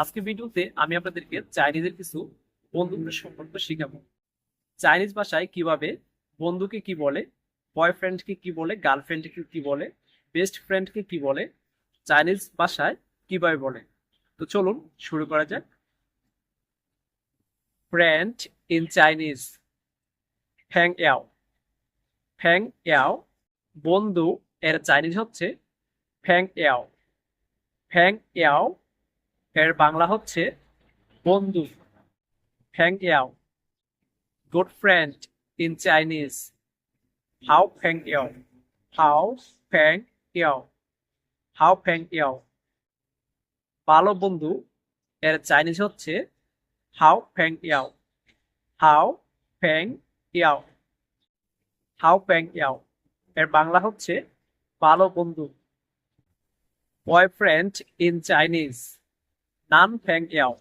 আজকে ভিডিওতে আমি আপনাদেরকে চাইনিজের কিছু বন্ধুত্বের সম্পর্ক শিখাবো। চাইনিজ ভাষায় কীভাবে বন্ধুকে কি বলে, বয়ফ্রেন্ডকে কি বলে, গার্লফ্রেন্ডকে কি বলে, বেস্ট ফ্রেন্ডকে কি বলে, চাইনিজ ভাষায় কীভাবে বলে। তো চলুন শুরু করা যাক। Friend in Chinese. ফ্যাং ইয়াও। ফ্যাং ইয়াও, বন্ধু এর চাইনিজ হচ্ছে ফ্যাং ইয়াও। ফ্যাং ইয়াও এর বাংলা হচ্ছে বন্ধু ফ্যাং ইয়াও গুড ফ্রেন্ড ইন চাইনিজ হাউ ফ্যাং ইয়াও হাউ ফ্যাং ইয়াও হাউ ফ্যাং ইয়াও ভালো বন্ধু, এর চাইনিজ হচ্ছে হাউ ফ্যাং ইয়াও হাউ ফ্যাং ইয়াও হাউ ফ্যাং ইয়াও এর বাংলা হচ্ছে ভালো বন্ধু বয়ফ্রেন্ড ইন চাইনিজ নান ফ্যাং ইয়াও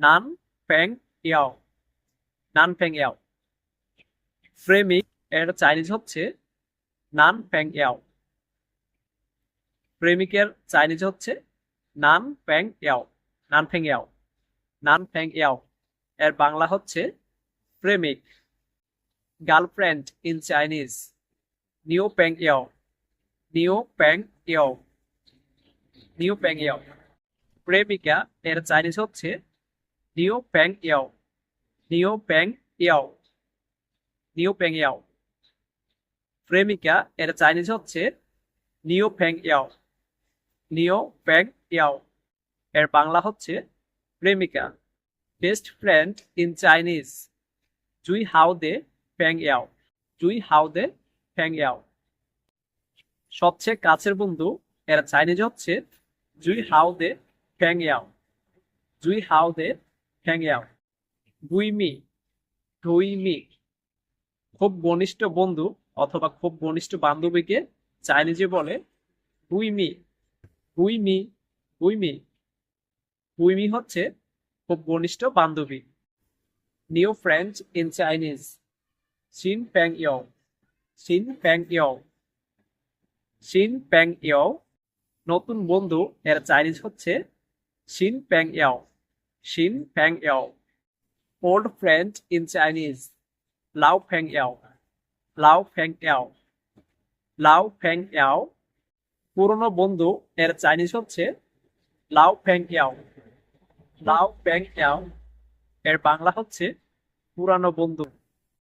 নান ফ্যাং ইয়াও নান ফ্যাং ইয়াও প্রেমিক এর চাইনিজ হচ্ছে নান ফ্যাং ইয়াও প্রেমিকের চাইনিজ হচ্ছে নান ফ্যাং ইয়াও নান ফ্যাং ইয়াও নান ফ্যাং ইয়াও এর বাংলা হচ্ছে প্রেমিক গার্লফ্রেন্ড ইন চাইনিজ নিউ প্যাং ইয়াও নিউ প্যাং ইয়াও নিউ প্যাং ইয়াও প্রেমিকা এর চাইনিজ হচ্ছে নিউ প্যাং ইয়াও। নিউ প্যাং ইয়াও। নিউ প্যাং ইয়াও। প্রেমিকা এর চাইনিজ হচ্ছে নিউ প্যাং ইয়াও। নিউ প্যাং ইয়াও। এর বাংলা হচ্ছে প্রেমিকা। Best friend in Chinese. জুই হাউ দে প্যাং ইয়াও। জুই হাউ দে প্যাং ইয়াও। সবচেয়ে কাছের বন্ধু এর চাইনিজ হচ্ছে জুই হাউ দে ফ্যাং ইয়াও জুই হাও দে ফ্যাং ইয়াও গুই মি ঢুই মি খুব ঘনিষ্ঠ বন্ধু অথবা খুব ঘনিষ্ঠ বান্ধবীকে চাইনিজে বলে গুই মি গুই মি গুই মি গুই মি হচ্ছে খুব ঘনিষ্ঠ বান্ধবী। নিউ ফ্রেন্ড ইন চাইনিজ সিন প্যাং ইয়ো সিন প্যাং ইয়ো সিন প্যাং ইয়ো নতুন বন্ধু এর চাইনিজ হচ্ছে শিন প্যাং ইয়াও শিন প্যাং ইয়াও ওল্ড ফ্রেন্ড ইন চাইনিজ লাও ফ্যাং ইয়াও লাও ফ্যাং ইয়াও লাও ফ্যাং ইয়াও পুরনো বন্ধু এর চাইনিজ হচ্ছে লাও ফ্যাং ইয়াও লাও ফ্যাং ইয়াও এর বাংলা হচ্ছে পুরানো বন্ধু।